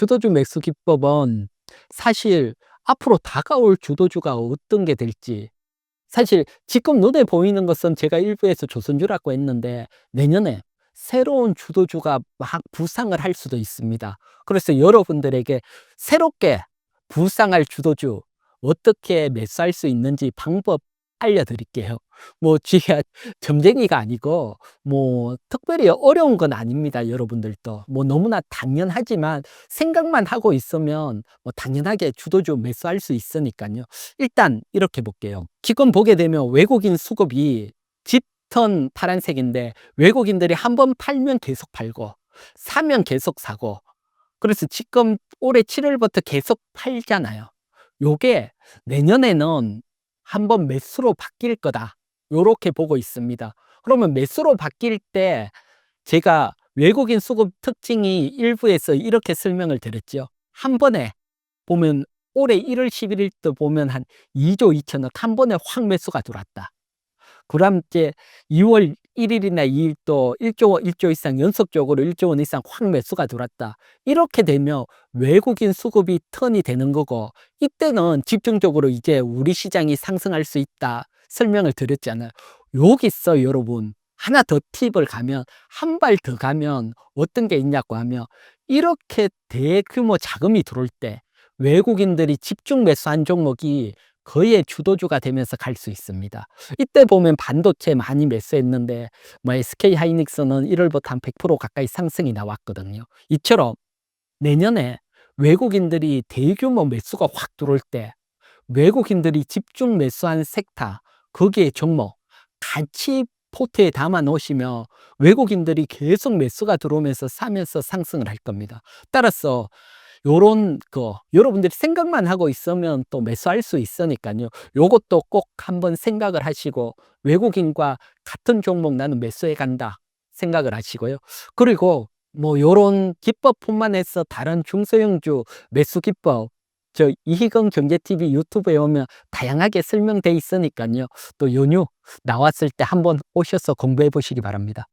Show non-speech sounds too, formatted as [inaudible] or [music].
주도주 매수 기법은 사실 앞으로 다가올 주도주가 어떤 게 될지 사실 지금 눈에 보이는 것은 제가 일부에서 조선주라고 했는데 내년에 새로운 주도주가 막 부상을 할 수도 있습니다. 그래서 여러분들에게 새롭게 부상할 주도주 어떻게 매수할 수 있는지 방법 알려드릴게요. 뭐 제가 [laughs] 점쟁이가 아니고 뭐 특별히 어려운 건 아닙니다. 여러분들도 뭐 너무나 당연하지만 생각만 하고 있으면 뭐 당연하게 주도주 매수할 수 있으니까요. 일단 이렇게 볼게요. 지금 보게 되면 외국인 수급이 짙은 파란색인데 외국인들이 한 번 팔면 계속 팔고 사면 계속 사고 그래서 지금 올해 7월부터 계속 팔잖아요. 요게 내년에는 한번 매수로 바뀔 거다. 요렇게 보고 있습니다. 그러면 매수로 바뀔 때 제가 외국인 수급 특징이 일부에서 이렇게 설명을 드렸죠. 한 번에 보면 올해 1월 11일 때 보면 한 2조 2천억 한 번에 확 매수가 들어왔다. 그럼 이제 2월 1일이나 2일 또 1조, 1조 이상 연속적으로 1조 원 이상 확 매수가 들어왔다. 이렇게 되면 외국인 수급이 턴이 되는 거고 이때는 집중적으로 이제 우리 시장이 상승할 수 있다. 설명을 드렸잖아요. 여기서 여러분 하나 더 팁을 가면 한 발 더 가면 어떤 게 있냐고 하면 이렇게 대규모 자금이 들어올 때 외국인들이 집중 매수한 종목이 거의 주도주가 되면서 갈 수 있습니다. 이때 보면 반도체 많이 매수했는데 뭐 SK 하이닉스는 1월부터 한 100% 가까이 상승이 나왔거든요. 이처럼 내년에 외국인들이 대규모 매수가 확 들어올 때 외국인들이 집중 매수한 섹터 거기에 종목 같이 포트에 담아 놓으시면 외국인들이 계속 매수가 들어오면서 사면서 상승을 할 겁니다. 따라서 요런 거 여러분들이 생각만 하고 있으면 또 매수할 수 있으니까요. 요것도 꼭 한번 생각을 하시고 외국인과 같은 종목 나는 매수해 간다 생각을 하시고요. 그리고 뭐 요런 기법뿐만 해서 다른 중소형주 매수 기법 저 이희경 경제TV 유튜브에 오면 다양하게 설명돼 있으니까요. 또 연휴 나왔을 때 한번 오셔서 공부해 보시기 바랍니다.